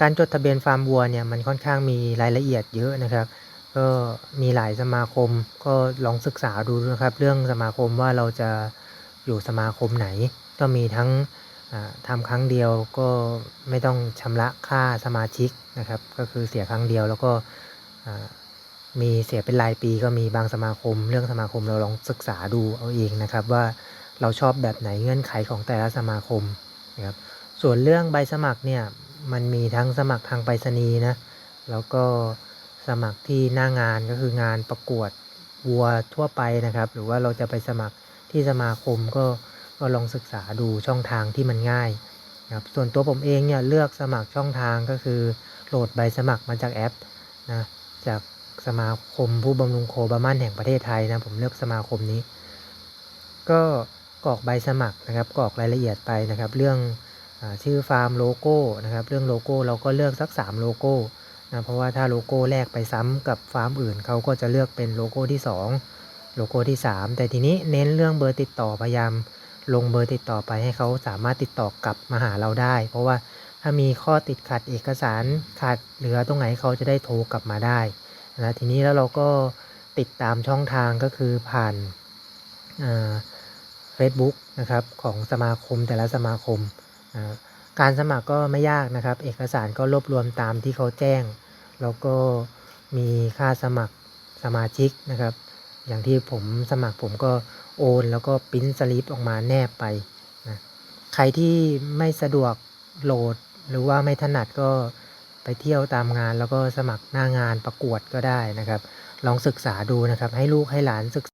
การจดทะเบียนฟาร์มวัวเนี่ยมันค่อนข้างมีรายละเอียดเยอะนะครับ ก็มีหลายสมาคมก็ลองศึกษาดูนะครับ เรื่องสมาคมว่าเราจะอยู่สมาคมไหน ก็มีทั้งอ่าทำครั้งเดียวก็ไม่ต้องชำระค่าสมาชิกนะครับ ก็คือเสียครั้งเดียวแล้วก็มีเสียเป็นรายปีก็มีบางสมาคม เรื่องสมาคมเราลองศึกษาดูเอาเองนะครับ ว่าเราชอบแบบไหนเงื่อนไขของแต่ละสมาคมนะครับส่วนเรื่องใบสมัครเนี่ย มันมีทั้งสมัครทางไปรษณีย์นะ แล้วก็สมัครที่หน้างานก็คืองานประกวดวัวทั่วไปนะครับ หรือว่าเราจะไปสมัครที่สมาคมก็ก็ลองศึกษาดูช่องทางที่มันง่ายนะครับส่วนตัวผมเองเนี่ยเลือกสมัครช่องทางก็คือโหลดใบสมัครมาจากแอปนะจากสมาคมผู้บำรุงโคบามันแห่งประเทศไทยนะผมเลือกสมาคมนี้ ก็กรอกใบสมัครนะครับกรอกรายละเอียดไปนะครับ เรื่อง ชื่อฟาร์มโลโก้นะครับ เรื่องโลโก้เราก็เลือกสัก 3 โลโก้นะเพราะว่าถ้าโลโก้แรกไปซ้ำกับฟาร์มอื่นเขาก็จะเลือกเป็นโลโก้ที่ 2 โลโก้ที่ 3 แต่ทีนี้เน้นเรื่องเบอร์ติดต่อพยายามลงเบอร์ติดต่อไปให้เขาสามารถติดต่อกลับมาหาเราได้ เพราะว่าถ้ามีข้อติดขัดเอกสารขาดเหลือตรงไหนเขาจะได้โทรกลับมาได้นะทีนี้แล้วเราก็ติดตามช่องทางก็คือผ่านอ่า Facebook นะครับของสมาคมแต่ละสมาคม การสมัครก็ไม่ยากนะครับ เอกสารก็รวบรวมตามที่เขาแจ้ง แล้วก็มีค่าสมัครสมาชิกนะครับ อย่างที่ผมสมัครผมก็โอน แล้วก็ปิ้นสลิปออกมาแนบไปนะใครที่ไม่สะดวกโหลดหรือว่าไม่ถนัดก็ไปเที่ยวตามงาน แล้วก็สมัครหน้างานประกวดก็ได้นะครับ ลองศึกษาดูนะครับ ให้ลูกให้หลานศึก